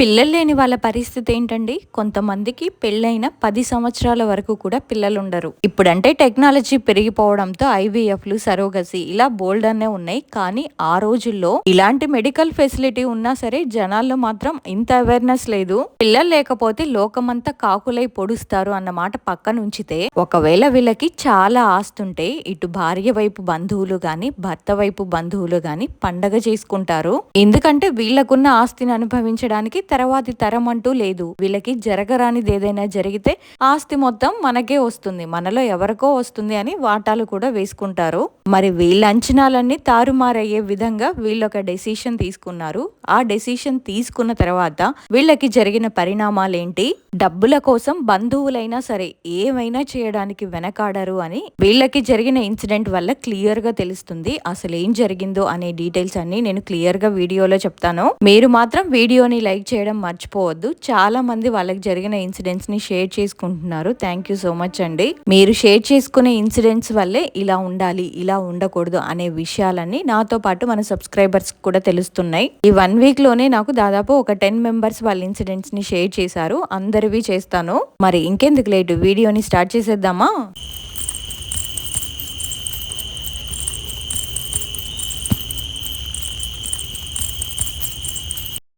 పిల్లలు లేని వాళ్ళ పరిస్థితి ఏంటండి? కొంతమందికి పెళ్ళైన పది సంవత్సరాల వరకు కూడా పిల్లలు ఉండరు ఇప్పుడంటే టెక్నాలజీ పెరిగిపోవడంతో ఐవీఎఫ్లు సరోగసి ఇలా బోల్డ్ అనే ఉన్నాయి. కానీ ఆ రోజుల్లో ఇలాంటి మెడికల్ ఫెసిలిటీ ఉన్నా సరే జనాల్లో మాత్రం ఇంత అవేర్నెస్ లేదు. పిల్లలు లేకపోతే లోకమంతా కాకులై పొడుస్తారు అన్న మాట పక్కన ఉంచితే ఒకవేళ వీళ్ళకి చాలా ఆస్తుంటే ఇటు భార్య వైపు బంధువులు గాని భర్త వైపు బంధువులు గాని పండగ చేసుకుంటారు. ఎందుకంటే వీళ్ళకున్న ఆస్తిని అనుభవించడానికి తర్వాతి తరం అంటూ లేదు. వీళ్ళకి జరగరానిది ఏదైనా జరిగితే ఆస్తి మొత్తం మనకే వస్తుంది. మనలో ఎవరికో వస్తుంది అని వాటాలు కూడా వేసుకుంటారు. మరి వీళ్ళ అంచనాలన్నీ తారుమారయ్యే విధంగా వీళ్ళొక డెసిషన్ తీసుకున్నారు. ఆ డెసిషన్ తీసుకున్న తర్వాత వీళ్ళకి జరిగిన పరిణామాలు ఏంటి డబ్బుల కోసం బంధువులైనా సరే ఏమైనా చేయడానికి వెనకాడరు అని వీళ్ళకి జరిగిన ఇన్సిడెంట్ వల్ల క్లియర్గా తెలుస్తుంది. అసలు ఏం జరిగిందో అనే డీటెయిల్స్ అన్ని నేను క్లియర్గా వీడియోలో చెప్తాను. మీరు మాత్రం వీడియోని లైక్ చేయడం చేయడం మర్చిపోవద్దు. చాలా మంది వాళ్ళకి జరిగిన ఇన్సిడెంట్స్ని షేర్ చేసుకుంటున్నారు. థ్యాంక్ యూ సో మచ్ అండి. మీరు షేర్ చేసుకునే ఇన్సిడెంట్స్ వల్లే ఇలా ఉండాలి ఇలా ఉండకూడదు అనే విషయాలన్నీ నాతో పాటు మన సబ్స్క్రైబర్స్ కూడా తెలుస్తున్నాయి. ఈ వన్ వీక్లోనే నాకు దాదాపు ఒక టెన్ మెంబర్స్ వాళ్ళ ఇన్సిడెంట్స్ని షేర్ చేశారు. అందరివి చేస్తాను. మరి ఇంకెందుకు లేటు? వీడియోని స్టార్ట్ చేసేద్దామా?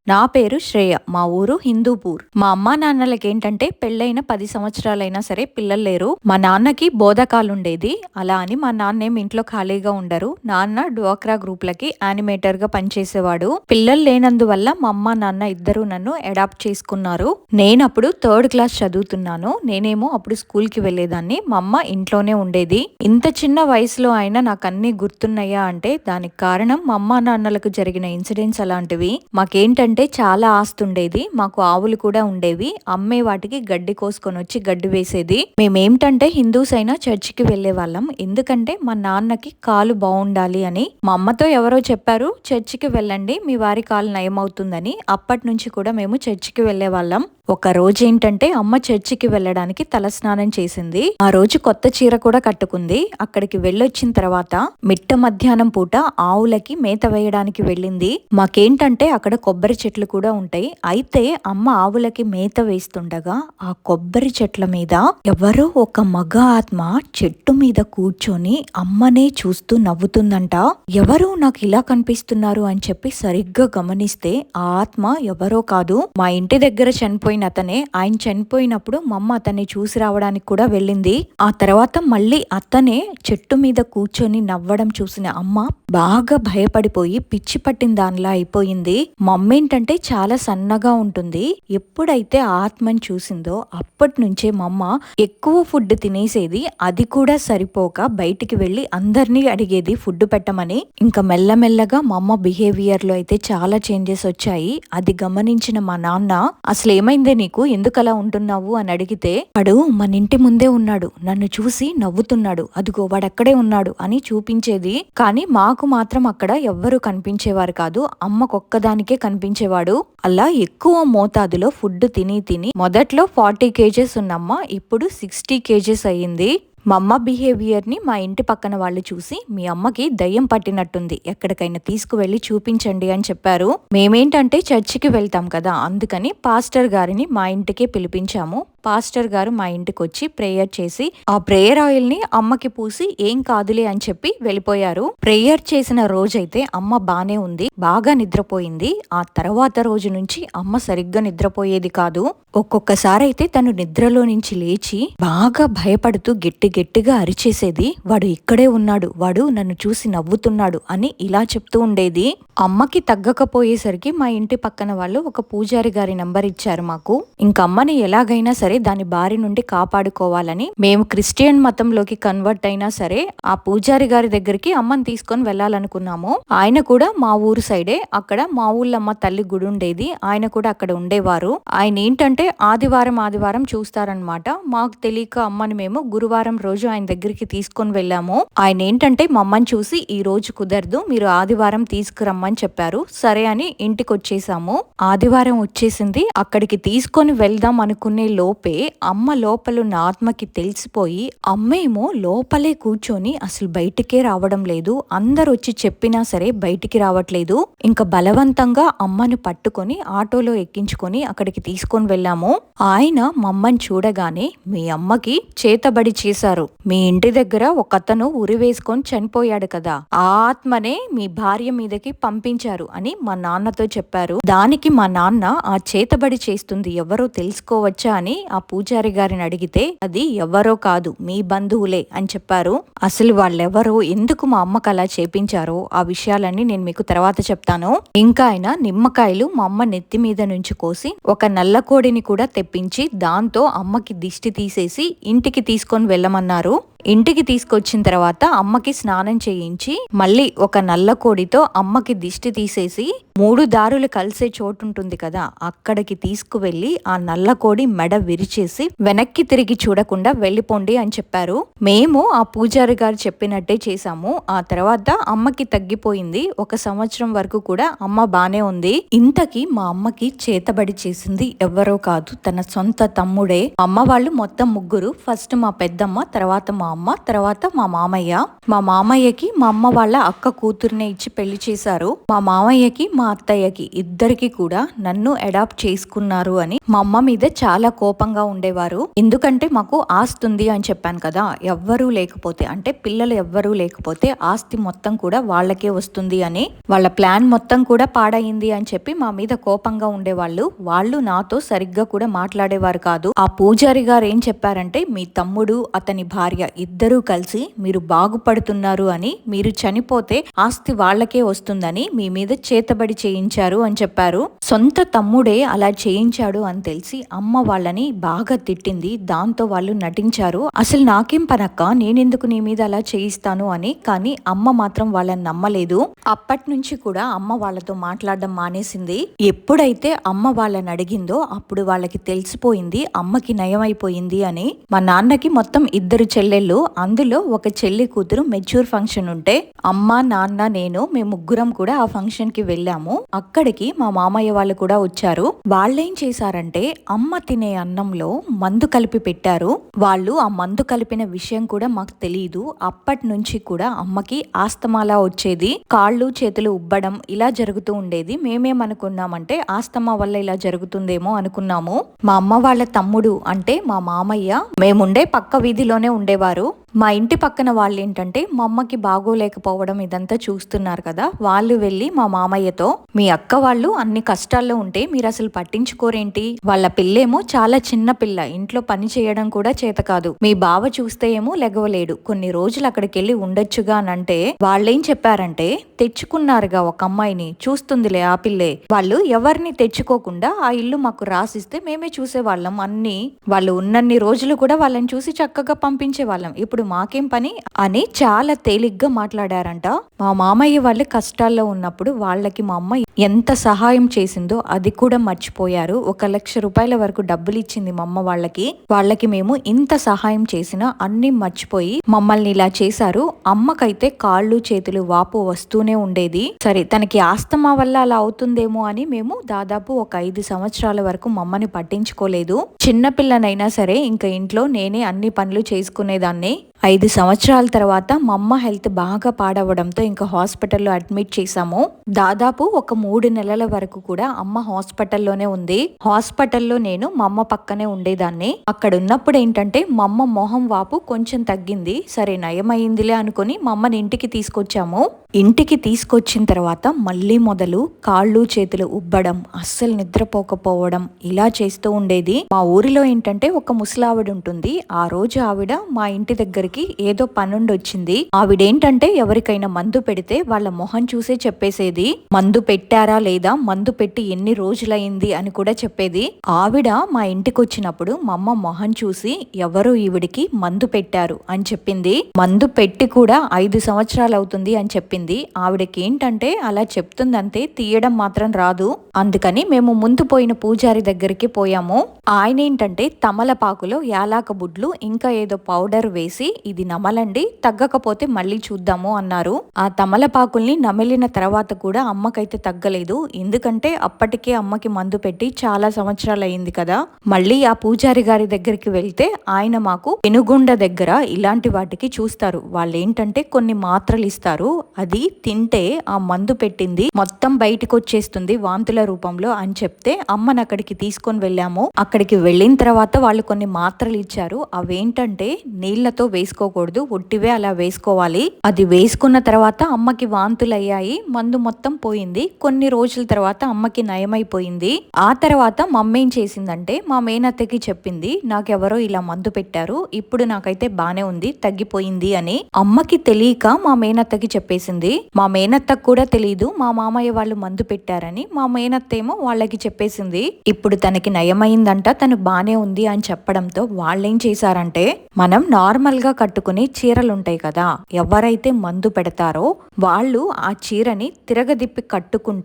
నా పేరు శ్రేయ. మా ఊరు హిందూపూర్. మా అమ్మా నాన్నలకి ఏంటంటే పెళ్ళైన పది సంవత్సరాలైనా సరే పిల్లలు లేరు. మా నాన్నకి బోధకాలుండేది. అలా అని మా నాన్న ఏం ఇంట్లో ఖాళీగా ఉండరు. నాన్న డ్వాక్రా గ్రూప్లకి యానిమేటర్గా పనిచేసేవాడు. పిల్లలు లేనందువల్ల మా అమ్మ నాన్న ఇద్దరు నన్ను అడాప్ట్ చేసుకున్నారు. నేను అప్పుడు థర్డ్ క్లాస్ చదువుతున్నాను. నేనేమో అప్పుడు స్కూల్కి వెళ్ళేదాన్ని మా అమ్మ ఇంట్లోనే ఉండేది. ఇంత చిన్న వయసులో అయినా నాకు అన్ని గుర్తున్నాయా అంటే దానికి కారణం మా అమ్మ నాన్నలకు జరిగిన ఇన్సిడెంట్స్ అలాంటివి. మాకేంటంటే అంటే చాలా ఆస్తుండేది. మాకు ఆవులు కూడా ఉండేవి. అమ్మే వాటికి గడ్డి కోసుకొని వచ్చి గడ్డి వేసేది. మేమేమిటంటే హిందూస్ అయినా చర్చికి వెళ్ళే వాళ్ళం ఎందుకంటే మా నాన్నకి కాలు బాగుండాలి అని. మా అమ్మతో ఎవరో చెప్పారు చర్చికి వెళ్ళండి మీ వారి కాలు నయమవుతుందని. అప్పటి నుంచి కూడా మేము చర్చికి వెళ్ళే వాళ్ళం ఒక రోజు ఏంటంటే అమ్మ చర్చికి వెళ్ళడానికి తలస్నానం చేసింది. ఆ రోజు కొత్త చీర కూడా కట్టుకుంది. అక్కడికి వెళ్ళొచ్చిన తర్వాత మిట్ట మధ్యాహ్నం పూట ఆవులకి మేత వేయడానికి వెళ్ళింది. మాకేంటంటే అక్కడ కొబ్బరి చెట్లు కూడా ఉంటాయి. అయితే అమ్మ ఆవులకి మేత వేస్తుండగా ఆ కొబ్బరి చెట్ల మీద ఎవరో ఒక మగ ఆత్మ చెట్టు మీద కూర్చొని అమ్మనే చూస్తూ నవ్వుతుందంట. ఎవరు నాకు ఇలా కనిపిస్తున్నారు అని చెప్పి సరిగ్గా గమనిస్తే ఆ ఆత్మ ఎవరో కాదు. మా ఇంటి దగ్గర చనిపోయిన చనిపోయిన అతనే ఆయన చనిపోయినప్పుడు మా అమ్మ అతన్ని చూసి రావడానికి కూడా వెళ్ళింది. ఆ తర్వాత మళ్ళీ అతనే చెట్టు మీద కూర్చొని నవ్వడం చూసిన అమ్మ బాగా భయపడిపోయి పిచ్చి పట్టిన దానిలా అయిపోయింది. మమ్మేంటంటే చాలా సన్నగా ఉంటుంది. ఎప్పుడైతే ఆత్మని చూసిందో అప్పటి నుంచే మా అమ్మ ఎక్కువ ఫుడ్ తినేసేది. అది కూడా సరిపోక బయటికి వెళ్ళి అందరినీ అడిగేది ఫుడ్ పెట్టమని. ఇంకా మెల్లమెల్లగా మమ్మ బిహేవియర్లో అయితే చాలా చేంజెస్ వచ్చాయి. అది గమనించిన మా నాన్న అసలు ఏమైంది ఏమైందే నీకు? ఎందుకలా ఉంటున్నావు? అని అడిగితే వాడు మన ఇంటి ముందే ఉన్నాడు. నన్ను చూసి నవ్వుతున్నాడు. అదిగో వాడక్కడే ఉన్నాడు అని చూపించేది. కానీ మాకు మాత్రం అక్కడ ఎవ్వరు కనిపించేవారు కాదు. అమ్మకొక్కదానికే కనిపించేవాడు. అలా ఎక్కువ మోతాదులో ఫుడ్ తిని తిని మొదట్లో ఫార్టీ కేజెస్ ఉన్నమ్మ ఇప్పుడు సిక్స్టీ కేజెస్ అయ్యింది. మా అమ్మ బిహేవియర్ని మా ఇంటి పక్కన వాళ్ళు చూసి మీ అమ్మకి దయ్యం పట్టినట్టుంది. ఎక్కడికైనా తీసుకువెళ్ళి చూపించండి అని చెప్పారు. మేమేంటంటే చర్చికి వెళ్తాం కదా అందుకని పాస్టర్ గారిని మా ఇంటికే పిలిపించాము. పాస్టర్ గారు మా ఇంటికి వచ్చి ప్రేయర్ చేసి ఆ ప్రేయర్ ఆయిల్ని అమ్మకి పూసి ఏం కాదులే అని చెప్పి వెళ్ళిపోయారు. ప్రేయర్ చేసిన రోజైతే అమ్మ బానే ఉంది బాగా నిద్రపోయింది. ఆ తర్వాత రోజు నుంచి అమ్మ సరిగ్గా నిద్రపోయేది కాదు. ఒక్కొక్కసారి అయితే తను నిద్రలో నుంచి లేచి బాగా భయపడుతూ గట్టి గట్టిగా అరిచేసేది వాడు ఇక్కడే ఉన్నాడు వాడు నన్ను చూసి నవ్వుతున్నాడు అని ఇలా చెప్తూ ఉండేది. అమ్మకి తగ్గకపోయేసరికి మా ఇంటి పక్కన వాళ్ళు ఒక పూజారి గారి నంబర్ ఇచ్చారు మాకు. ఇంకమ్మని ఎలాగైనా సరే దాని బారి నుండి కాపాడుకోవాలని మేము క్రిస్టియన్ మతంలోకి కన్వర్ట్ అయినా సరే ఆ పూజారి గారి దగ్గరికి అమ్మని తీసుకొని వెళ్ళాలనుకున్నాము. ఆయన కూడా మా ఊరు సైడే అక్కడ మా ఊళ్ళమ్మ తల్లి గుడి ఉండేది ఆయన కూడా అక్కడ ఉండేవారు. ఆయన ఏంటంటే ఆదివారం ఆదివారం చూస్తారనమాట మాకు తెలియక అమ్మని మేము గురువారం రోజు ఆయన దగ్గరికి తీసుకొని వెళ్ళాము. ఆయన ఏంటంటే మా అమ్మని చూసి ఈ రోజు కుదరదు మీరు ఆదివారం తీసుకురమ్మని చెప్పారు. సరే అని ఇంటికి వచ్చేసాము ఆదివారం వచ్చేసింది. అక్కడికి తీసుకొని వెళ్దాం అనుకునే లోపు లోపే అమ్మ లోపలున్న ఆత్మకి తెలిసిపోయి అమ్మేమో లోపలే కూర్చొని అసలు బయటికే రావడం లేదు. అందరు వచ్చి చెప్పినా సరే బయటికి రావట్లేదు. ఇంకా బలవంతంగా అమ్మను పట్టుకొని ఆటోలో ఎక్కించుకొని అక్కడికి తీసుకొని వెళ్ళాము. ఆయన మమ్మని చూడగానే మీ అమ్మకి చేతబడి చేశారు. మీ ఇంటి దగ్గర ఒక అతను ఉరి వేసుకొని చనిపోయాడు కదా. ఆ ఆత్మనే మీ భార్య మీదకి పంపించారు అని మా నాన్నతో చెప్పారు. దానికి మా నాన్న ఆ చేతబడి చేస్తుంది ఎవరో తెలుసుకోవచ్చా అని ఆ పూజారి గారిని అడిగితే అది ఎవరో కాదు మీ బంధువులే అని చెప్పారు. అసలు వాళ్ళెవరో ఎందుకు మా అమ్మకు అలా చేపించారో ఆ విషయాలన్నీ నేను మీకు తర్వాత చెప్తాను. ఇంకా ఆయన నిమ్మకాయలు మా అమ్మ నెత్తి మీద నుంచి కోసి ఒక నల్ల కోడిని కూడా తెప్పించి దాంతో అమ్మకి దిష్టి తీసేసి ఇంటికి తీసుకొని వెళ్ళమన్నారు. ఇంటికి తీసుకొచ్చిన తర్వాత అమ్మకి స్నానం చేయించి మళ్ళీ ఒక నల్ల కోడితో అమ్మకి దిష్టి తీసేసి మూడు దారులు కలిసే చోటు ఉంటుంది కదా అక్కడికి తీసుకువెళ్ళి ఆ నల్ల కోడి మెడ విరిచేసి వెనక్కి తిరిగి చూడకుండా వెళ్ళిపోండి అని చెప్పారు. మేము ఆ పూజారి గారు చెప్పినట్టే చేశాము. ఆ తర్వాత అమ్మకి తగ్గిపోయింది. ఒక సంవత్సరం వరకు కూడా అమ్మ బానే ఉంది. ఇంతకీ మా అమ్మకి చేతబడి చేసింది ఎవరో కాదు తన సొంత తమ్ముడే. అమ్మ వాళ్ళు మొత్తం ముగ్గురు ఫస్ట్ మా పెద్దమ్మ తర్వాత మా అమ్మ తర్వాత మా మామయ్య. మా మామయ్యకి మా అమ్మ వాళ్ళ అక్క కూతుర్నే ఇచ్చి పెళ్ళి చేశారు. మా మామయ్యకి మా అత్తయ్యకి ఇద్దరికి కూడా నన్ను అడాప్ట్ చేసుకున్నారు అని మా అమ్మ మీద చాలా కోపంగా ఉండేవారు. ఎందుకంటే మాకు ఆస్తి ఉంది అని చెప్పాను కదా ఎవ్వరూ లేకపోతే అంటే పిల్లలు ఎవ్వరూ లేకపోతే ఆస్తి మొత్తం కూడా వాళ్ళకే వస్తుంది అని వాళ్ళ ప్లాన్ మొత్తం కూడా పాడైంది అని చెప్పి మా మీద కోపంగా ఉండేవాళ్ళు. వాళ్ళు నాతో సరిగ్గా కూడా మాట్లాడేవారు కాదు. ఆ పూజారి గారు ఏం చెప్పారంటే మీ తమ్ముడు అతని భార్య ఇద్దరూ కలిసి మీరు బాగుపడుతున్నారు అని మీరు చనిపోతే ఆస్తి వాళ్ళకే వస్తుందని మీ మీద చేతబడి చేయించారు అని చెప్పారు. సొంత తమ్ముడే అలా చేయించాడు అని తెలిసి అమ్మ వాళ్ళని బాగా తిట్టింది. దాంతో వాళ్ళు నటించారు. అసలు నాకేం పనక్క? నేనెందుకు నీ మీద అలా చేయిస్తాను? అని. కానీ అమ్మ మాత్రం వాళ్ళని నమ్మలేదు. అప్పటి నుంచి కూడా అమ్మ వాళ్ళతో మాట్లాడడం మానేసింది. ఎప్పుడైతే అమ్మ వాళ్ళని అడిగిందో అప్పుడు వాళ్ళకి తెలిసిపోయింది అమ్మకి నయమైపోయింది అని. మా నాన్నకి మొత్తం ఇద్దరు చెల్లెళ్ళు. అందులో ఒక చెల్లి కూతురు మెచ్యూర్ ఫంక్షన్ ఉంటే అమ్మ నాన్న నేను మేము ముగ్గురం కూడా ఆ ఫంక్షన్కి వెళ్ళాము. అక్కడికి మా మామయ్య వాళ్ళు కూడా వచ్చారు. వాళ్ళేం చేశారంటే అమ్మ తినే అన్నంలో మందు కలిపి పెట్టారు. వాళ్ళు ఆ మందు కలిపిన విషయం కూడా మాకు తెలియదు అప్పటి నుంచి కూడా అమ్మకి ఆస్తమాలా వచ్చేది. కాళ్ళు చేతులు ఉబ్బడం ఇలా జరుగుతూ ఉండేది. మేమేమనుకున్నామంటే ఆస్తమా వల్ల ఇలా జరుగుతుందేమో అనుకున్నాము. మా అమ్మ వాళ్ళ తమ్ముడు అంటే మా మామయ్య మేముండే పక్క వీధిలోనే ఉండేవారు. గారు మా ఇంటి పక్కన వాళ్ళు ఏంటంటే మా అమ్మకి బాగోలేకపోవడం ఇదంతా చూస్తున్నారు కదా. వాళ్ళు వెళ్ళి మా మామయ్యతో మీ అక్క వాళ్ళు అన్ని కష్టాల్లో ఉంటే మీరు అసలు పట్టించుకోరేంటి? వాళ్ళ పిల్లేమో చాలా చిన్న పిల్ల ఇంట్లో పని చేయడం కూడా చేత కాదు. మీ బావ చూస్తే ఏమో లెగవలేడు. కొన్ని రోజులు అక్కడికి వెళ్ళి ఉండొచ్చుగా అని అంటే వాళ్ళేం చెప్పారంటే తెచ్చుకున్నారుగా ఒక అమ్మాయిని చూస్తుందిలే ఆ పిల్లే. వాళ్ళు ఎవరిని తెచ్చుకోకుండా ఆ ఇల్లు మాకు రాసిస్తే మేమే చూసేవాళ్ళం. అన్ని వాళ్ళు ఉన్నన్ని రోజులు కూడా వాళ్ళని చూసి చక్కగా పంపించే వాళ్ళం ఇప్పుడు మాకేం పని? అని చాలా తేలిగ్గా మాట్లాడారంట. మా మామయ్య వాళ్ళు కష్టాల్లో ఉన్నప్పుడు వాళ్ళకి మా అమ్మ ఎంత సహాయం చేసిందో అది కూడా మర్చిపోయారు. ఒక లక్ష రూపాయల వరకు డబ్బులు ఇచ్చింది మా అమ్మ వాళ్ళకి. వాళ్ళకి మేము ఇంత సహాయం చేసినా అన్ని మర్చిపోయి మమ్మల్ని ఇలా చేశారు. అమ్మకైతే కాళ్ళు చేతులు వాపు వస్తూనే ఉండేది. సరే తనకి ఆస్తమా వల్ల అలా అవుతుందేమో అని మేము దాదాపు ఒక ఐదు సంవత్సరాల వరకు మమ్మని పట్టించుకోలేదు. చిన్నపిల్లనైనా సరే ఇంకా ఇంట్లో నేనే అన్ని పనులు చేసుకునేదాన్ని. ఐదు సంవత్సరాల తర్వాత మా అమ్మ హెల్త్ బాగా పాడవడంతో ఇంకా హాస్పిటల్లో అడ్మిట్ చేశాము. దాదాపు ఒక మూడు నెలల వరకు కూడా అమ్మ హాస్పిటల్లోనే ఉంది. హాస్పిటల్లో నేను మా అమ్మ పక్కనే ఉండేదాన్ని. అక్కడ ఉన్నప్పుడు ఏంటంటే మా అమ్మ మొహం వాపు కొంచెం తగ్గింది. సరే నయమైందిలే అనుకుని మా అమ్మని ఇంటికి తీసుకొచ్చాము. ఇంటికి తీసుకొచ్చిన తర్వాత మళ్ళీ మొదలు కాళ్ళు చేతులు ఉబ్బడం అస్సలు నిద్రపోకపోవడం ఇలా చేస్తూ ఉండేది. మా ఊరిలో ఏంటంటే ఒక ముసలావిడ ఉంటుంది. ఆ రోజు ఆవిడ మా ఇంటి దగ్గరికి ఏదో పనుండి వచ్చింది ఆవిడేంటంటే ఎవరికైనా మందు పెడితే వాళ్ళ మొహం చూసే చెప్పేసేది. మందు పెట్టి పెట్టారా లేదా? మందు పెట్టి ఎన్ని రోజులైంది అని కూడా చెప్పేది. ఆవిడ మా ఇంటికి వచ్చినప్పుడు మా అమ్మ మొహం చూసి ఎవరు ఈవిడికి మందు పెట్టారు అని చెప్పింది. మందు పెట్టి కూడా ఐదు సంవత్సరాలు అవుతుంది అని చెప్పింది. ఆవిడకి ఏంటంటే అలా చెప్తుందంతే తీయడం మాత్రం రాదు. అందుకని మేము ముందు పోయిన పూజారి దగ్గరికి పోయాము. ఆయన ఏంటంటే తమలపాకులో యాలాక బుడ్లు ఇంకా ఏదో పౌడర్ వేసి ఇది నమలండి తగ్గకపోతే మళ్ళీ చూద్దాము అన్నారు. ఆ తమలపాకుల్ని నమిలిన తర్వాత కూడా అమ్మకైతే తగ్గలేదు. ఎందుకంటే అప్పటికే అమ్మకి మందు పెట్టి చాలా సంవత్సరాలు అయింది కదా. మళ్ళీ ఆ పూజారి గారి దగ్గరికి వెళ్తే ఆయన మాకు పెనుగుండ దగ్గర ఇలాంటి వాటికి చూస్తారు. వాళ్ళు ఏంటంటే కొన్ని మాత్రలు ఇస్తారు అది తింటే ఆ మందు పెట్టింది మొత్తం బయటకు వచ్చేస్తుంది వాంతుల రూపంలో అని చెప్తే అమ్మని అక్కడికి తీసుకొని వెళ్ళాము. అక్కడికి వెళ్ళిన తర్వాత వాళ్ళు కొన్ని మాత్రలు ఇచ్చారు అవేంటంటే నీళ్ళతో వేసుకోకూడదు ఒట్టివే అలా వేసుకోవాలి. అది వేసుకున్న తర్వాత అమ్మకి వాంతులు అయ్యాయి మందు మొత్తం పోయింది. కొన్ని కొన్ని రోజుల తర్వాత అమ్మకి నయమైపోయింది. ఆ తర్వాత మమ్మ ఏం చేసిందంటే మా మేనత్తకి చెప్పింది నాకెవరో ఇలా మందు పెట్టారు ఇప్పుడు నాకైతే బానే ఉంది తగ్గిపోయింది అని. అమ్మకి తెలియక మా మేనత్తకి చెప్పేసింది. మా మేనత్తకు కూడా తెలియదు మా మామయ్య వాళ్ళు మందు పెట్టారని. మా మేనత్త ఏమో వాళ్ళకి చెప్పేసింది ఇప్పుడు తనకి నయమైందంట తను బానే ఉంది అని చెప్పడంతో వాళ్ళేం చేశారంటే మనం నార్మల్గా కట్టుకునే చీరలు ఉంటాయి కదా ఎవరైతే మందు పెడతారో వాళ్ళు ఆ చీరని తిరగదిప్పి కట్టుకుంటే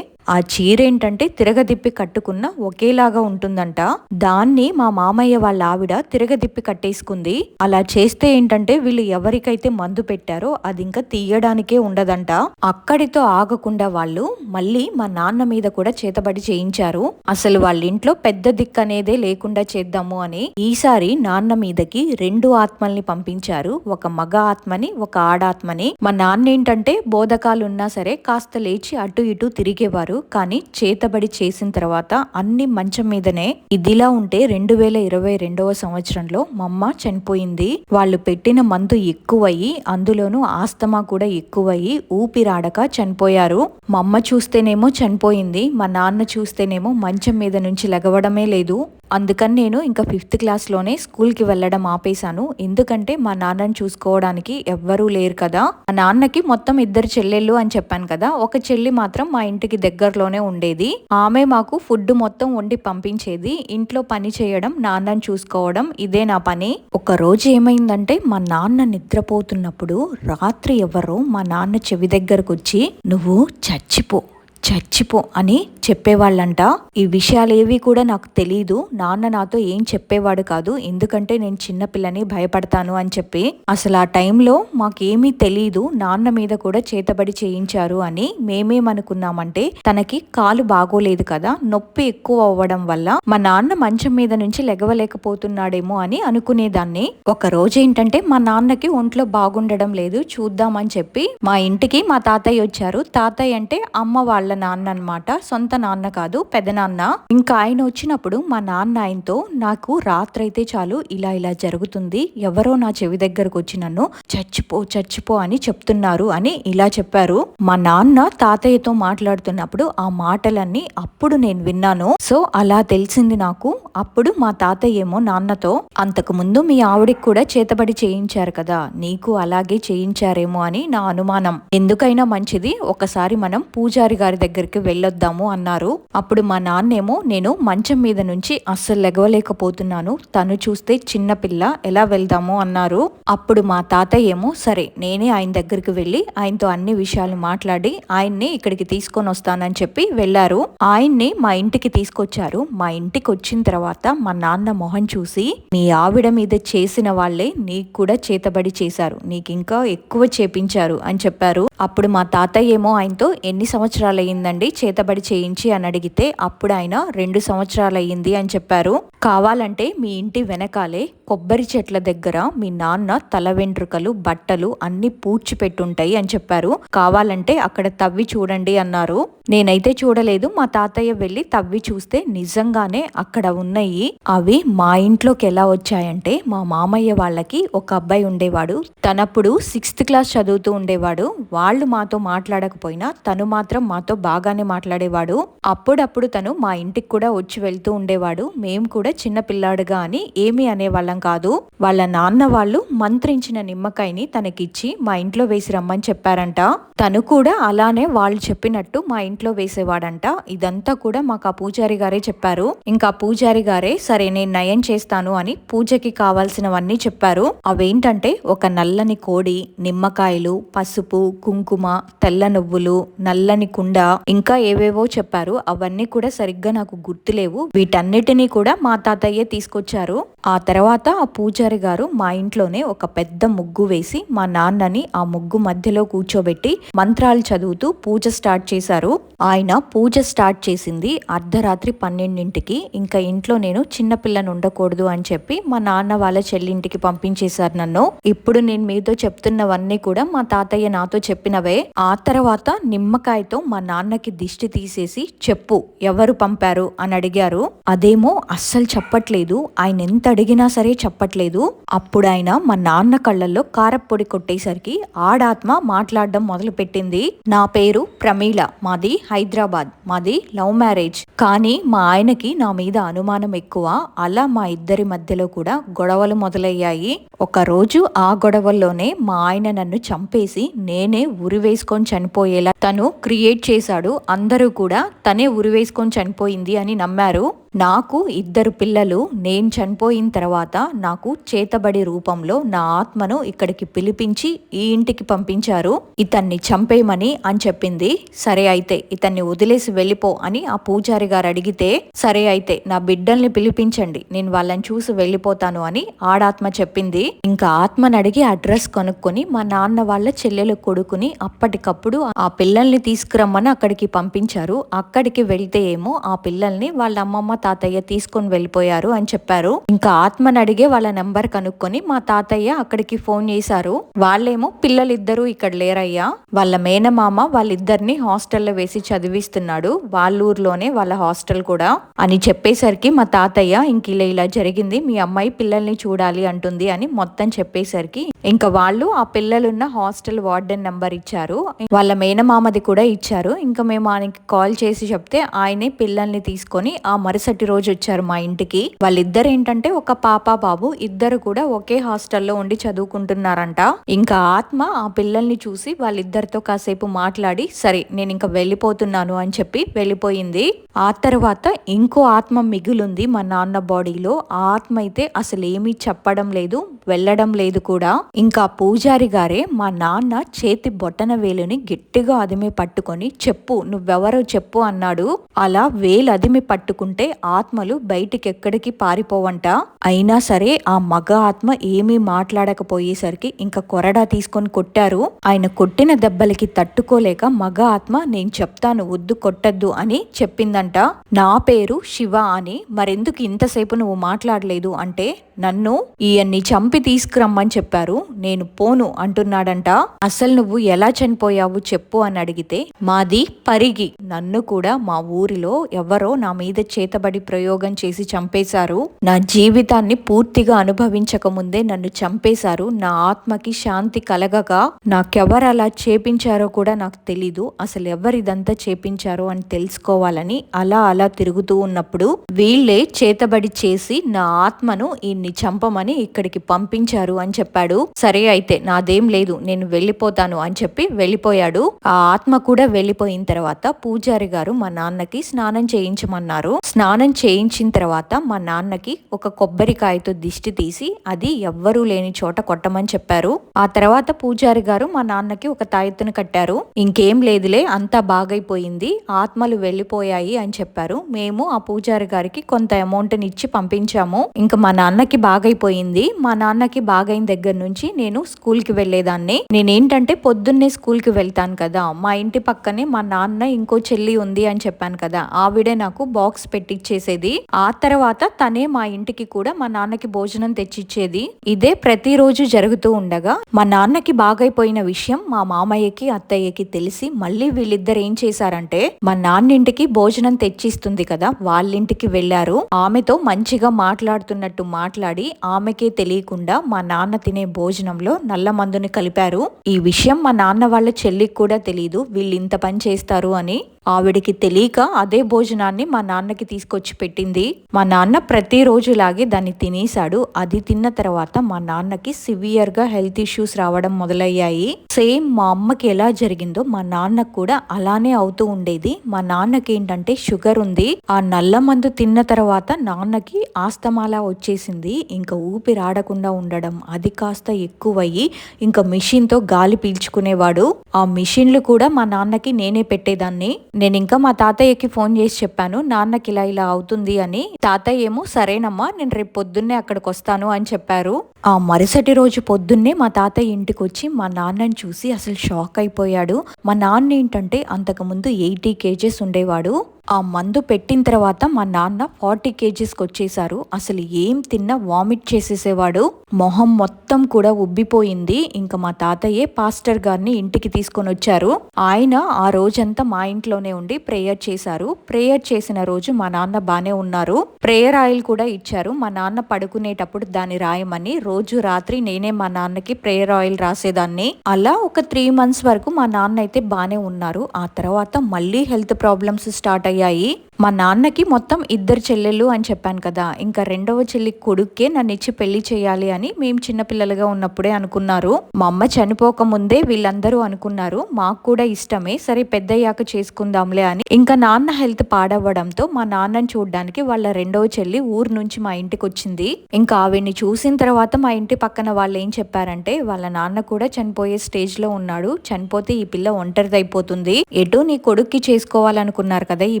ఆ చీర ఏంటంటే తిరగదిప్పి కట్టుకున్న ఒకేలాగా ఉంటుందంట. దాన్ని మా మామయ్య వాళ్ళ ఆవిడ తిరగదిప్పి కట్టేసుకుంది. అలా చేస్తే ఏంటంటే వీళ్ళు ఎవరికైతే మందు పెట్టారో అది ఇంకా తీయడానికే ఉండదంట. అక్కడితో ఆగకుండా వాళ్ళు మళ్ళీ మా నాన్న మీద కూడా చేతబడి చేయించారు. అసలు వాళ్ళ ఇంట్లో పెద్ద దిక్కు అనేదే లేకుండా చేద్దాము అని ఈసారి నాన్న మీదకి రెండు ఆత్మల్ని పంపించారు. ఒక మగ ఆత్మని ఒక ఆడాత్మని. మా నాన్న ఏంటంటే బోధకాలున్నా సరే కాస్త లేచి అటు ఇటు తిరిగి తిరిగేవారు కానీ చేతబడి చేసిన తర్వాత అన్ని మంచం మీదనే ఇదిలా ఉంటే రెండు వేల ఇరవై రెండవ సంవత్సరంలో మమ్మ చనిపోయింది. వాళ్ళు పెట్టిన మందు ఎక్కువయ్యి అందులోనూ ఆస్తమా కూడా ఎక్కువయ్యి ఊపిరాడక చనిపోయారు. మా అమ్మ చూస్తేనేమో చనిపోయింది మా నాన్న చూస్తేనేమో మంచం మీద నుంచి లెగవడమే లేదు. అందుకని నేను ఇంకా ఫిఫ్త్ క్లాస్లోనే స్కూల్కి వెళ్ళడం ఆపేశాను. ఎందుకంటే మా నాన్నని చూసుకోవడానికి ఎవ్వరూ లేరు కదా. మా నాన్నకి మొత్తం ఇద్దరు చెల్లెళ్ళు అని చెప్పాను కదా. ఒక చెల్లి మాత్రం మా ఇంటికి దగ్గరలోనే ఉండేది. ఆమె మాకు ఫుడ్ మొత్తం వండి పంపించేది. ఇంట్లో పని చేయడం నాన్నని చూసుకోవడం ఇదే నా పని. ఒక రోజు ఏమైందంటే మా నాన్న నిద్రపోతున్నప్పుడు రాత్రి ఎవరో మా నాన్న చెవి దగ్గరకు వచ్చి నువ్వు చచ్చిపో చచ్చిపో అని చెప్పేవాళ్ళంట. ఈ విషయాలేవి కూడా నాకు తెలియదు నాన్న నాతో ఏం చెప్పేవాడు కాదు. ఎందుకంటే నేను చిన్నపిల్లని భయపడతాను అని చెప్పి. అసలు ఆ టైంలో మాకేమీ తెలియదు నాన్న మీద కూడా చేతబడి చేయించారు అని మేమేమనుకున్నామంటే తనకి కాలు బాగోలేదు కదా. నొప్పి ఎక్కువ అవ్వడం వల్ల మా నాన్న మంచం మీద నుంచి లెగవలేకపోతున్నాడేమో అని అనుకునేదాన్ని. ఒక రోజు ఏంటంటే మా నాన్నకి ఒంట్లో బాగుండడం లేదు. చూద్దామని చెప్పి మా ఇంటికి మా తాతయ్య వచ్చారు. తాతయ్య అంటే అమ్మ వాళ్ళ నాన్న అనమాట సొంత నాన్న కాదు పెదనాన్న ఇంకా ఆయన వచ్చినప్పుడు మా నాన్న ఆయనతో నాకు రాత్రైతే చాలు ఇలా ఇలా జరుగుతుంది. ఎవరో నా చెవి దగ్గరకు వచ్చి నన్ను చచ్చిపో చచ్చిపో అని చెప్తున్నారు అని ఇలా చెప్పారు. మా నాన్న తాతయ్యతో మాట్లాడుతున్నప్పుడు ఆ మాటలన్నీ అప్పుడు నేను విన్నాను. సో అలా తెలిసింది నాకు. అప్పుడు మా తాతయ్య ఏమో నాన్నతో అంతకు ముందు మీ ఆవిడికి కూడా చేతబడి చేయించారు కదా నీకు అలాగే చేయించారేమో అని నా అనుమానం. ఎందుకైనా మంచిది ఒకసారి మనం పూజారి గారి దగ్గరికి వెళ్ళొద్దాము అన్నారు. అప్పుడు మా నాన్నేమో నేను మంచం మీద నుంచి అస్సలు లెగవలేకపోతున్నాను తను చూస్తే చిన్న పిల్ల ఎలా వెళ్దాము? అన్నారు. అప్పుడు మా తాతయ్య ఏమో సరే నేనే ఆయన దగ్గరికి వెళ్ళి ఆయనతో అన్ని విషయాలు మాట్లాడి ఆయన్ని ఇక్కడికి తీసుకొని వస్తానని చెప్పి వెళ్ళారు. ఆయన్ని మా ఇంటికి తీసుకొచ్చారు. మా ఇంటికి వచ్చిన తర్వాత మా నాన్న మొహం చూసి మీ ఆవిడ మీద చేసిన వాళ్ళే నీకు కూడా చేతబడి చేశారు. నీకు ఇంకా ఎక్కువ చేపించారు అని చెప్పారు. అప్పుడు మా తాతయ్య ఏమో ఆయనతో ఎన్ని సంవత్సరాలు అయిందండి. చేతబడి చేయించి అని అడిగితే అప్పుడు ఆయన రెండు సంవత్సరాలు అయ్యింది అని చెప్పారు. కావాలంటే మీ ఇంటి వెనకాలే కొబ్బరి చెట్ల దగ్గర మీ నాన్న తల వెంట్రుకలు బట్టలు అన్ని పూడ్చిపెట్టుంటాయి అని చెప్పారు. కావాలంటే అక్కడ తవ్వి చూడండి అన్నారు. నేనైతే చూడలేదు. మా తాతయ్య వెళ్ళి తవ్వి చూస్తే నిజంగానే అక్కడ ఉన్నాయి. అవి మా ఇంట్లోకి ఎలా వచ్చాయంటే మా మామయ్య వాళ్ళకి ఒక అబ్బాయి ఉండేవాడు. తనప్పుడు సిక్స్త్ క్లాస్ చదువుతూ ఉండేవాడు. వాళ్ళు మాతో మాట్లాడకపోయినా తను మాత్రం మాతో బాగానే మాట్లాడేవాడు. అప్పుడప్పుడు తను మా ఇంటికి కూడా వచ్చి వెళ్తూ ఉండేవాడు. మేము కూడా చిన్న పిల్లాడుగా అని ఏమీ అనేవాళ్ళం కాదు. వాళ్ళ నాన్న వాళ్ళు మంత్రించిన నిమ్మకాయని తనకిచ్చి మా ఇంట్లో వేసి రమ్మని చెప్పారంట. తను కూడా అలానే వాళ్ళు చెప్పినట్టు మా ఇంట్లో వేసేవాడంట. ఇదంతా కూడా మాకు ఆ పూజారి గారే చెప్పారు. ఇంకా పూజారి గారే సరే నేను నయం చేస్తాను అని పూజకి కావాల్సినవన్నీ చెప్పారు. అవేంటంటే ఒక నల్లని కోడి నిమ్మకాయలు పసుపు కుంకుమ తెల్ల నువ్వులు నల్లని కుండ ఇంకా ఏవేవో చెప్పారు. అవన్నీ కూడా సరిగ్గా నాకు గుర్తులేవు. వీటన్నిటినీ కూడా మా తాతయ్యే తీసుకొచ్చారు. ఆ తర్వాత ఆ పూజారి గారు మా ఇంట్లోనే ఒక పెద్ద ముగ్గు వేసి మా నాన్నని ఆ ముగ్గు మధ్యలో కూర్చోబెట్టి మంత్రాలు చదువుతూ పూజ స్టార్ట్ చేశారు. ఆయన పూజ స్టార్ట్ చేసింది అర్ధరాత్రి పన్నెండింటికి. ఇంకా ఇంట్లో నేను చిన్నపిల్లను ఉండకూడదు అని చెప్పి మా నాన్న వాళ్ళ చెల్లింటికి పంపించేశారు నన్ను. ఇప్పుడు నేను మీతో చెప్తున్నవన్నీ కూడా మా తాతయ్య నాతో చెప్పినవే. ఆ తర్వాత నిమ్మకాయతో మా నాన్న నాన్నకి దిష్టి తీసేసి చెప్పు ఎవరు పంపారు? అని అడిగారు. అదేమో అస్సలు చెప్పట్లేదు. ఆయన ఎంత అడిగినా సరే చెప్పట్లేదు. అప్పుడు ఆయన మా నాన్న కళ్ళల్లో కారప్పొడి కొట్టేసరికి ఆడాత్మ మాట్లాడడం మొదలు పెట్టింది నా పేరు ప్రమీల. మాది హైదరాబాద్. మాది లవ్ మ్యారేజ్. కానీ మా ఆయనకి నా మీద అనుమానం ఎక్కువ. అలా మా ఇద్దరి మధ్యలో కూడా గొడవలు మొదలయ్యాయి. ఒకరోజు ఆ గొడవల్లోనే మా ఆయన నన్ను చంపేసి నేనే ఉరి వేసుకొని చనిపోయేలా తను క్రియేట్ చేశాడు. అందరూ కూడా తనే ఉరివేసుకొని చనిపోయింది అని నమ్మారు. నాకు ఇద్దరు పిల్లలు నేను చనిపోయిన తర్వాత నాకు చేతబడి రూపంలో నా ఆత్మను ఇక్కడికి పిలిపించి ఈ ఇంటికి పంపించారు. ఇతన్ని చంపేయమని అని చెప్పింది. సరే అయితే ఇతన్ని వదిలేసి వెళ్ళిపో అని ఆ పూజారి గారు అడిగితే సరే అయితే నా బిడ్డల్ని పిలిపించండి నేను వాళ్ళని చూసి వెళ్ళిపోతాను అని ఆడాత్మ చెప్పింది. ఇంకా ఆత్మని అడిగి అడ్రస్ కొనుక్కొని మా నాన్న వాళ్ళ చెల్లెలు కొడుకుని అప్పటికప్పుడు ఆ పిల్లల్ని తీసుకురమ్మని అక్కడికి పంపించారు. అక్కడికి వెళ్తే ఏమో ఆ పిల్లల్ని వాళ్ళ అమ్మమ్మ తాతయ్య తీసుకొని వెళ్ళిపోయారు అని చెప్పారు. ఇంకా ఆత్మని అడిగే వాళ్ళ నెంబర్ కనుక్కొని మా తాతయ్య అక్కడికి ఫోన్ చేశారు. వాళ్ళేమో పిల్లలిద్దరూ ఇక్కడ లేరయ్యా. వాళ్ళ మేనమామ వాళ్ళిద్దరిని హాస్టల్లో వేసి చదివిస్తున్నాడు. వాళ్ళ ఊర్లోనే వాళ్ళ హాస్టల్ కూడా అని చెప్పేసరికి మా తాతయ్య ఇంక ఇలా ఇలా జరిగింది. మీ అమ్మాయి పిల్లల్ని చూడాలి అంటుంది అని మొత్తం చెప్పేసరికి ఇంకా వాళ్ళు ఆ పిల్లలున్న హాస్టల్ వార్డెన్ నెంబర్ ఇచ్చారు. వాళ్ళ మేనమామది కూడా ఇచ్చారు. ఇంకా మేము ఆయనకి కాల్ చేసి చెప్తే ఆయనే పిల్లల్ని తీసుకొని ఆ మరుసటి రోజు వచ్చారు మా ఇంటికి. వాళ్ళిద్దరు ఏంటంటే ఒక పాప బాబు ఇద్దరు కూడా ఒకే హాస్టల్లో ఉండి చదువుకుంటున్నారంట. ఇంకా ఆత్మ ఆ పిల్లల్ని చూసి వాళ్ళిద్దరితో కాసేపు మాట్లాడి సరే నేను ఇంకా వెళ్ళిపోతున్నాను అని చెప్పి వెళ్ళిపోయింది. ఆ తర్వాత ఇంకో ఆత్మ మిగులుంది మా నాన్న బాడీలో. ఆ ఆత్మ అయితే అసలు ఏమీ చెప్పడం లేదు వెళ్ళడం లేదు కూడా. ఇంకా పూజారి గారే మా నాన్న చేతి బొట్టన వేలుని గట్టిగా అదిమి పట్టుకొని చెప్పు నువ్వెవరో చెప్పు అన్నాడు. అలా వేలు అదిమి పట్టుకుంటే ఆత్మలు బయటికి ఎక్కడికి పారిపోవంట. అయినా సరే ఆ మగ ఆత్మ ఏమీ మాట్లాడకపోయేసరికి ఇంకా కొరడా తీసుకొని కొట్టారు. ఆయన కొట్టిన దెబ్బలకి తట్టుకోలేక మగ ఆత్మ నేను చెప్తాను వద్దు కొట్టద్దు అని చెప్పిందంట. నా పేరు శివ అని. మరెందుకు ఇంతసేపు నువ్వు మాట్లాడలేదు? అంటే నన్ను ఈయన్ని చంపి తీసుకురమ్మని చెప్పారు. నేను పోను అంటున్నాడంట. అసలు నువ్వు ఎలా చనిపోయావు చెప్పు అని అడిగితే మాది పరిగి. నన్ను కూడా మా ఊరిలో ఎవరో నా మీద చేతబడి ప్రయోగం చేసి చంపేశారు. నా జీవితాన్ని పూర్తిగా అనుభవించక ముందే నన్ను చంపేశారు. నా ఆత్మకి శాంతి కలగగా నాకెవరు అలా చేపించారో కూడా నాకు తెలీదు. అసలు ఎవరిదంతా చేపించారో అని తెలుసుకోవాలని అలా అలా తిరుగుతూ ఉన్నప్పుడు వీళ్ళే చేతబడి చేసి నా ఆత్మను నిన్ను చంపమని ఇక్కడికి పంపించారు అని చెప్పాడు. సరే అయితే నాదేం లేదు నేను వెళ్ళిపోతాను అని చెప్పి వెళ్ళిపోయాడు. ఆ ఆత్మ కూడా వెళ్ళిపోయిన తర్వాత పూజారి గారు మా నాన్నకి స్నానం చేయించమన్నారు. స్నానం చేయించిన తర్వాత మా నాన్నకి ఒక కొబ్బరికాయతో దిష్టి తీసి అది ఎవ్వరూ లేని చోట కొట్టమని చెప్పారు. ఆ తర్వాత పూజారి గారు మా నాన్నకి ఒక తాయెత్తును కట్టారు. ఇంకేం లేదులే అంతా బాగైపోయింది ఆత్మలు వెళ్ళిపోయాయి అని చెప్పారు. మేము ఆ పూజారి గారికి కొంత అమౌంట్ ఇచ్చి పంపించాము. ఇంకా మా నాన్నకి బాగైపోయింది. మా నాన్నకి బాగైన దగ్గర నుంచి నేను స్కూల్కి వెళ్ళేదాన్ని నేనేంటంటే పొద్దున్నే స్కూల్కి వెళ్తాను కదా. మా ఇంటి పక్కనే మా నాన్న ఇంకో చెల్లి ఉంది అని చెప్పాను కదా. ఆవిడే నాకు బాక్స్ పెట్టిచ్చేసేది. ఆ తర్వాత తనే మా ఇంటికి కూడా మా నాన్నకి భోజనం తెచ్చిచ్చేది. ఇదే ప్రతిరోజు జరుగుతూ ఉండగా మా నాన్నకి బాగైపోయిన విషయం మా మామయ్యకి అత్తయ్యకి తెలిసి మళ్ళీ వీళ్ళిద్దరు ఏం చేశారంటే మా నాన్నింటికి భోజనం తెచ్చిస్తుంది కదా. వాళ్ళింటికి వెళ్ళారు ఆమెతో మంచిగా మాట్లాడుతున్నట్టు మాట్లాడి ఆమెకే తెలియకుండా మా నాన్న తినే భోజనంలో నల్ల మందుని కలిపారు. ఈ విషయం మా నాన్న వాళ్ళ చెల్లికి కూడా తెలియదు వీళ్ళు ఇంత పని చేస్తారు అని ఆవిడికి తెలియక అదే భోజనాన్ని మా నాన్నకి తీసుకొచ్చి పెట్టింది. మా నాన్న ప్రతిరోజులాగే దాన్ని తినేశాడు. అది తిన్న తర్వాత మా నాన్నకి సివియర్గా హెల్త్ ఇష్యూస్ రావడం మొదలయ్యాయి. సేమ్ మా అమ్మకి ఎలా జరిగిందో మా నాన్నకు కూడా అలానే అవుతూ ఉండేది. మా నాన్నకి ఏంటంటే షుగర్ ఉంది. ఆ నల్ల మందు తిన్న తర్వాత నాన్నకి ఆస్తమాలా వచ్చేసింది. ఇంకా ఊపిరి ఆడకుండా ఉండడం అది కాస్త ఎక్కువయ్యి ఇంకా మిషన్తో గాలి పీల్చుకునేవాడు. ఆ మిషన్లు కూడా మా నాన్నకి నేనే పెట్టేదాన్ని. నేను ఇంకా మా తాతయ్యకి ఫోన్ చేసి చెప్పాను నాన్నకి ఇలా ఇలా అవుతుంది అని. తాతయ్య ఏమో సరేనమ్మా నేను రేపు పొద్దున్నే అక్కడికి వస్తాను అని చెప్పారు. ఆ మరుసటి రోజు పొద్దున్నే మా తాతయ్య ఇంటికి వచ్చి మా నాన్నని చూసి అసలు షాక్ అయిపోయాడు. మా నాన్న ఏంటంటే అంతకుముందు ఎయిటీ కేజెస్ ఉండేవాడు. ఆ మందు పెట్టిన తర్వాత మా నాన్న ఫార్టీ కేజీస్కి వచ్చేసారు. అసలు ఏం తిన్నా వామిట్ చేసేసేవాడు. మొహం మొత్తం కూడా ఉబ్బిపోయింది. ఇంకా మా తాతయ్యే పాస్టర్ గారిని ఇంటికి తీసుకొని వచ్చారు. ఆయన ఆ రోజంతా మా ఇంట్లోనే ఉండి ప్రేయర్ చేశారు. ప్రేయర్ చేసిన రోజు మా నాన్న బానే ఉన్నారు. ప్రేయర్ ఆయిల్ కూడా ఇచ్చారు. మా నాన్న పడుకునేటప్పుడు దాన్ని రాయమని రోజు రాత్రి నేనే మా నాన్నకి ప్రేయర్ ఆయిల్ రాసేదాన్ని. అలా ఒక త్రీ మంత్స్ వరకు మా నాన్న అయితే బానే ఉన్నారు. ఆ తర్వాత మళ్ళీ హెల్త్ ప్రాబ్లమ్స్ స్టార్ట్ అయ్యాయి aí, మా నాన్నకి మొత్తం ఇద్దరు చెల్లెళ్ళు అని చెప్పాను కదా ఇంకా రెండవ చెల్లి కొడుక్కే నన్ను ఇచ్చి పెళ్ళి చేయాలి అని మేము చిన్నపిల్లలుగా ఉన్నప్పుడే అనుకున్నారు. మా అమ్మ చనిపోక ముందే వీళ్ళందరూ అనుకున్నారు మాకు కూడా ఇష్టమే సరే పెద్దయ్యాక చేసుకుందాంలే అని. ఇంకా నాన్న హెల్త్ పాడవ్వడంతో మా నాన్నని చూడడానికి వాళ్ళ రెండవ చెల్లి ఊరు నుంచి మా ఇంటికి వచ్చింది. ఇంకా ఆవిడ్ని చూసిన తర్వాత మా ఇంటి పక్కన వాళ్ళు ఏం చెప్పారంటే వాళ్ళ నాన్న కూడా చనిపోయే స్టేజ్లో ఉన్నాడు చనిపోతే ఈ పిల్ల ఒంటరిదైపోతుంది. ఎటు నీ కొడుక్కి చేసుకోవాలనుకున్నారు కదా ఈ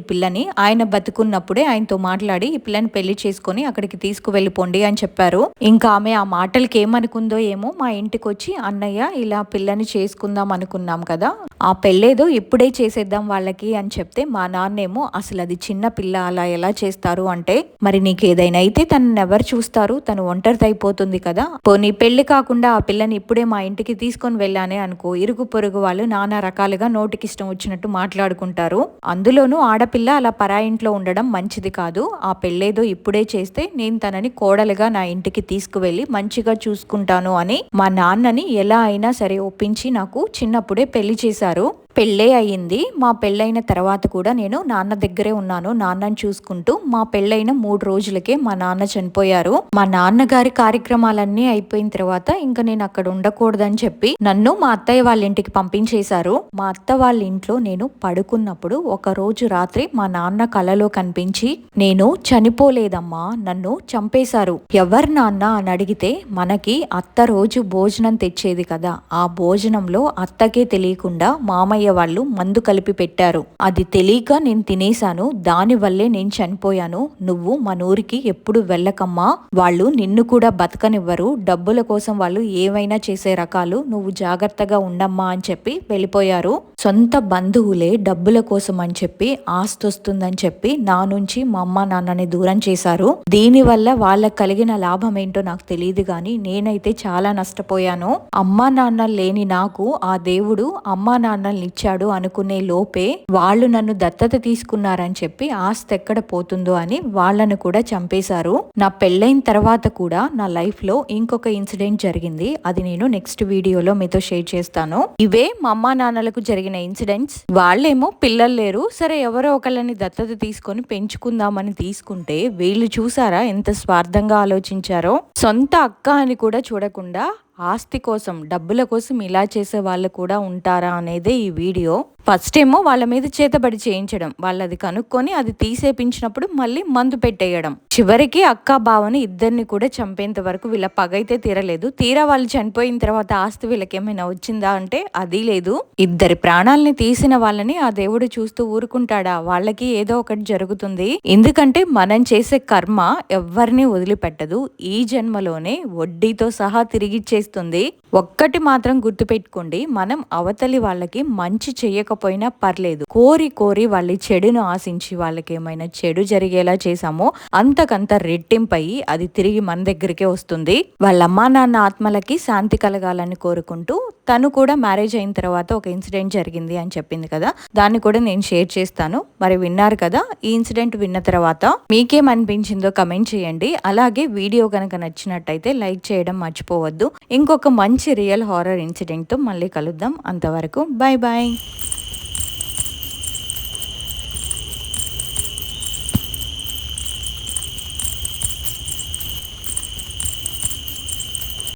పిల్లని ఆయన బతుకున్నప్పుడే ఆయనతో మాట్లాడి ఈ పిల్లని పెళ్ళి చేసుకొని అక్కడికి తీసుకువెళ్ళిపోండి అని చెప్పారు. ఇంకా ఆమె ఆ మాటలకి ఏమనుకుందో ఏమో మా ఇంటికి వచ్చి అన్నయ్య ఇలా పిల్లని చేసుకుందాం అనుకున్నాం కదా ఆ పెళ్ళేదో ఇప్పుడే చేసేద్దాం వాళ్ళకి అని చెప్తే మా నాన్నేమో అసలు అది చిన్న పిల్ల అలా ఎలా చేస్తారు అంటే మరి నీకు ఏదైనా అయితే తను ఎవరు చూస్తారు? తను ఒంటరిదైపోతుంది కదా. పోనీ పెళ్ళి కాకుండా ఆ పిల్లని ఇప్పుడే మా ఇంటికి తీసుకొని వెళ్ళానే అనుకో. ఇరుగు పొరుగు వాళ్ళు నానా రకాలుగా నోటికి ఇష్టం వచ్చినట్టు మాట్లాడుకుంటారు. అందులోనూ ఆడపిల్ల అలా ఇంట్లో ఉండడం మంచిది కాదు. ఆ పెళ్ళేదో ఇప్పుడే చేస్తే నేను తనని కోడలుగా నా ఇంటికి తీసుకువెళ్ళి మంచిగా చూసుకుంటాను అని మా నాన్నని ఎలా అయినా సరే ఒప్పించి నాకు చిన్నప్పుడే పెళ్ళి చేశారు. పెళ్ళే అయ్యింది. మా పెళ్ళైన తర్వాత కూడా నేను నాన్న దగ్గరే ఉన్నాను. నాన్నని చూసుకుంటూ మా పెళ్ళైన మూడు రోజులకే మా నాన్న చనిపోయారు. మా నాన్నగారి కార్యక్రమాలన్నీ అయిపోయిన తర్వాత ఇంకా నేను అక్కడ ఉండకూడదని చెప్పి నన్ను మా అత్తయ్య వాళ్ళ ఇంటికి పంపించేశారు. మా అత్త వాళ్ళ ఇంట్లో నేను పడుకున్నప్పుడు ఒక రోజు రాత్రి మా నాన్న కలలో కనిపించి నేను చనిపోలేదమ్మా నన్ను చంపేశారు. ఎవరు నాన్న? అని అడిగితే మనకి అత్త రోజు భోజనం తెచ్చేది కదా. ఆ భోజనంలో అత్తకే తెలియకుండా మామయ్య వాళ్ళు మందు కలిపి పెట్టారు. అది తెలియక నేను తినేశాను. దానివల్లే నేను చనిపోయాను. నువ్వు మనూరికి ఎప్పుడు వెళ్ళకమ్మా. వాళ్ళు నిన్ను కూడా బతకనివ్వరు. డబ్బుల కోసం వాళ్ళు ఏవైనా చేసే రకాలు నువ్వు జాగ్రత్తగా ఉండమ్మా అని చెప్పి వెళ్ళిపోయారు. సొంత బంధువులే డబ్బుల కోసం అని చెప్పి ఆస్తి వస్తుందని చెప్పి నా నుంచి మా అమ్మ నాన్నని దూరం చేశారు. దీనివల్ల వాళ్ళకు వాళ్ళకి కలిగిన లాభం ఏంటో నాకు తెలియదు కానీ నేనైతే చాలా నష్టపోయాను. అమ్మా నాన్న లేని నాకు ఆ దేవుడు అమ్మా నాన్నల్ని ఇచ్చాడు అనుకునే లోపే వాళ్ళు నన్ను దత్తత తీసుకున్నారని చెప్పి ఆస్తి ఎక్కడ పోతుందో అని వాళ్ళను కూడా చంపేశారు. నా పెళ్ళైన తర్వాత కూడా నా లైఫ్లో ఇంకొక ఇన్సిడెంట్ జరిగింది. అది నేను నెక్స్ట్ వీడియోలో మీతో షేర్ చేస్తాను. ఇవే మా అమ్మా నాన్నలకు జరిగిన ఇన్సిడెంట్స్. వాళ్ళేమో పిల్లలు లేరు. సరే ఎవరో ఒకళ్ళని దత్తత తీసుకొని పెంచుకుందామని తీసుకుంటే వీళ్ళు చూసారా ఎంత స్వార్థంగా ఆలోచించారో? సొంత అక్క అని కూడా చూడకుండా ఆస్తి కోసం డబ్బుల కోసం ఇలా చేసే వాళ్ళు కూడా ఉంటారా అనేదే ఈ వీడియో. ఫస్ట్ ఏమో వాళ్ళ మీద చేతబడి చేయించడం వాళ్ళది కనుక్కొని అది తీసేపించినప్పుడు మళ్ళీ మందు పెట్టేయడం. చివరికి అక్క బావని ఇద్దరిని కూడా చంపేంత వరకు వీళ్ళ పగైతే తీరలేదు. తీరా వాళ్ళు చనిపోయిన తర్వాత ఆస్తి వీళ్ళకి ఏమైనా వచ్చిందా అంటే అది లేదు. ఇద్దరి ప్రాణాలని తీసిన వాళ్ళని ఆ దేవుడు చూస్తూ ఊరుకుంటాడా? వాళ్ళకి ఏదో ఒకటి జరుగుతుంది. ఎందుకంటే మనం చేసే కర్మ ఎవరిని వదిలిపెట్టదు. ఈ జన్మలోనే వడ్డీతో సహా తిరిగిచ్చేస్తుంది. ఒక్కటి మాత్రం గుర్తుపెట్టుకోండి మనం అవతలి వాళ్ళకి మంచి చెయ్యకపోయినా పర్లేదు. కోరి కోరి వాళ్ళ చెడును ఆశించి వాళ్ళకి ఏమైనా చెడు జరిగేలా చేసామో అంతకంత రెట్టింపై అది తిరిగి మన దగ్గరికే వస్తుంది. వాళ్ళ అమ్మా నాన్న ఆత్మలకి శాంతి కలగాలని కోరుకుంటూ తను కూడా మ్యారేజ్ అయిన తర్వాత ఒక ఇన్సిడెంట్ జరిగింది అని చెప్పింది కదా. దాన్ని కూడా నేను షేర్ చేస్తాను. మరి విన్నారు కదా ఈ ఇన్సిడెంట్ విన్న తర్వాత మీకేమనిపించిందో కమెంట్ చేయండి. అలాగే వీడియో కనుక నచ్చినట్టయితే లైక్ చేయడం మర్చిపోవద్దు. ఇంకొక మంచి రియల్ హారర్ ఇన్సిడెంట్తో మళ్ళీ కలుద్దాం. అంతవరకు బాయ్ బాయ్